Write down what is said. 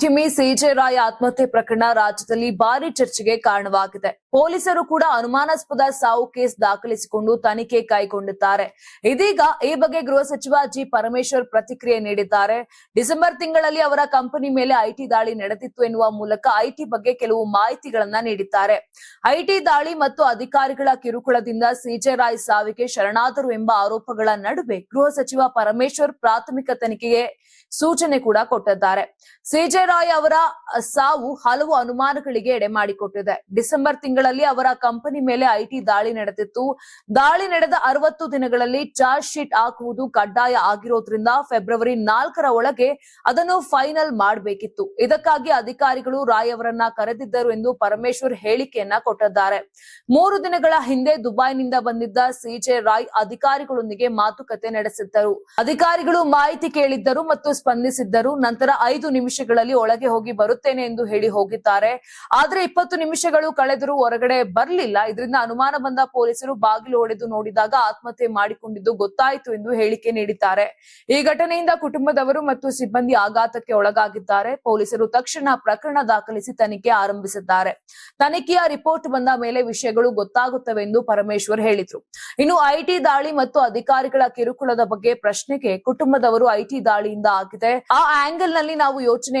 ಉದ್ಯಮಿ ಸಿಜೆ ರಾಯ್ ಆತ್ಮಹತ್ಯೆ ಪ್ರಕರಣ ರಾಜ್ಯದಲ್ಲಿ ಭಾರಿ ಚರ್ಚೆಗೆ ಕಾರಣವಾಗಿದೆ. ಪೊಲೀಸರು ಕೂಡ ಅನುಮಾನಾಸ್ಪದ ಸಾವು ಕೇಸ್ ದಾಖಲಿಸಿಕೊಂಡು ತನಿಖೆ ಕೈಗೊಂಡಿದ್ದಾರೆ. ಇದೀಗ ಈ ಬಗ್ಗೆ ಗೃಹ ಸಚಿವ ಜಿ. ಪರಮೇಶ್ವರ್ ಪ್ರತಿಕ್ರಿಯೆ ನೀಡಿದ್ದಾರೆ. ಡಿಸೆಂಬರ್ ತಿಂಗಳಲ್ಲಿ ಅವರ ಕಂಪನಿ ಮೇಲೆ ಐಟಿ ದಾಳಿ ನಡೆದಿತ್ತು ಎನ್ನುವ ಮೂಲಕ ಐಟಿ ಬಗ್ಗೆ ಕೆಲವು ಮಾಹಿತಿಗಳನ್ನ ನೀಡಿದ್ದಾರೆ. ಐಟಿ ದಾಳಿ ಮತ್ತು ಅಧಿಕಾರಿಗಳ ಕಿರುಕುಳದಿಂದ ಸಿಜೆ ರಾಯ್ ಸಾವಿಗೆ ಶರಣಾದರು ಎಂಬ ಆರೋಪಗಳ ನಡುವೆ ಗೃಹ ಸಚಿವ ಪರಮೇಶ್ವರ್ ಪ್ರಾಥಮಿಕ ತನಿಖೆಗೆ ಸೂಚನೆ ಕೂಡ ಕೊಟ್ಟಿದ್ದಾರೆ. ಸಿಜೆ ರಾಯ್ ಅವರ ಸಾವು ಹಲವು ಅನುಮಾನಗಳಿಗೆ ಎಡೆ ಮಾಡಿಕೊಟ್ಟಿದೆ. ಡಿಸೆಂಬರ್ ತಿಂಗಳಲ್ಲಿ ಅವರ ಕಂಪನಿ ಮೇಲೆ ಐಟಿ ದಾಳಿ ನಡೆದಿತ್ತು. ದಾಳಿ ನಡೆದ ಅರವತ್ತು ದಿನಗಳಲ್ಲಿ ಚಾರ್ಜ್ ಶೀಟ್ ಹಾಕುವುದು ಕಡ್ಡಾಯ ಆಗಿರೋದ್ರಿಂದ ಫೆಬ್ರವರಿ ನಾಲ್ಕರ ಒಳಗೆ ಅದನ್ನು ಫೈನಲ್ ಮಾಡಬೇಕಿತ್ತು. ಇದಕ್ಕಾಗಿ ಅಧಿಕಾರಿಗಳು ರಾಯ್ ಅವರನ್ನ ಕರೆದಿದ್ದರು ಎಂದು ಪರಮೇಶ್ವರ್ ಹೇಳಿಕೆಯನ್ನ ಕೊಟ್ಟಿದ್ದಾರೆ. ಮೂರು ದಿನಗಳ ಹಿಂದೆ ದುಬೈನಿಂದ ಬಂದಿದ್ದ ಸಿಜೆ ರಾಯ್ ಅಧಿಕಾರಿಗಳೊಂದಿಗೆ ಮಾತುಕತೆ ನಡೆಸಿದ್ದರು. ಅಧಿಕಾರಿಗಳು ಮಾಹಿತಿ ಕೇಳಿದ್ದರು ಮತ್ತು ಸ್ಪಂದಿಸಿದ್ದರು. ನಂತರ ಐದು ನಿಮಿಷಗಳಲ್ಲಿ ಒಳಗೆ ಹೋಗಿ ಬರುತ್ತೇನೆ ಎಂದು ಹೇಳಿ ಹೋಗಿದ್ದಾರೆ. ಆದ್ರೆ ಇಪ್ಪತ್ತು ನಿಮಿಷಗಳು ಕಳೆದರೂ ಹೊರಗಡೆ ಬರಲಿಲ್ಲ. ಇದರಿಂದ ಅನುಮಾನ ಬಂದ ಪೊಲೀಸರು ಬಾಗಿಲು ಹೊಡೆದು ನೋಡಿದಾಗ ಆತ್ಮಹತ್ಯೆ ಮಾಡಿಕೊಂಡಿದ್ದು ಗೊತ್ತಾಯಿತು ಎಂದು ಹೇಳಿಕೆ ನೀಡಿದ್ದಾರೆ. ಈ ಘಟನೆಯಿಂದ ಕುಟುಂಬದವರು ಮತ್ತು ಸಿಬ್ಬಂದಿ ಆಘಾತಕ್ಕೆ ಒಳಗಾಗಿದ್ದಾರೆ. ಪೊಲೀಸರು ತಕ್ಷಣ ಪ್ರಕರಣ ದಾಖಲಿಸಿ ತನಿಖೆ ಆರಂಭಿಸಿದ್ದಾರೆ. ತನಿಖೆಯ ರಿಪೋರ್ಟ್ ಬಂದ ಮೇಲೆ ವಿಷಯಗಳು ಗೊತ್ತಾಗುತ್ತವೆ ಎಂದು ಪರಮೇಶ್ವರ್ ಹೇಳಿದ್ರು. ಇನ್ನು ಐಟಿ ದಾಳಿ ಮತ್ತು ಅಧಿಕಾರಿಗಳ ಕಿರುಕುಳದ ಬಗ್ಗೆ ಪ್ರಶ್ನೆಗೆ ಕುಟುಂಬದವರು ಐಟಿ ದಾಳಿಯಿಂದ ಆಗಿದೆ. ಆ ಆಂಗಲ್ನಲ್ಲಿ ನಾವು ಯೋಚನೆ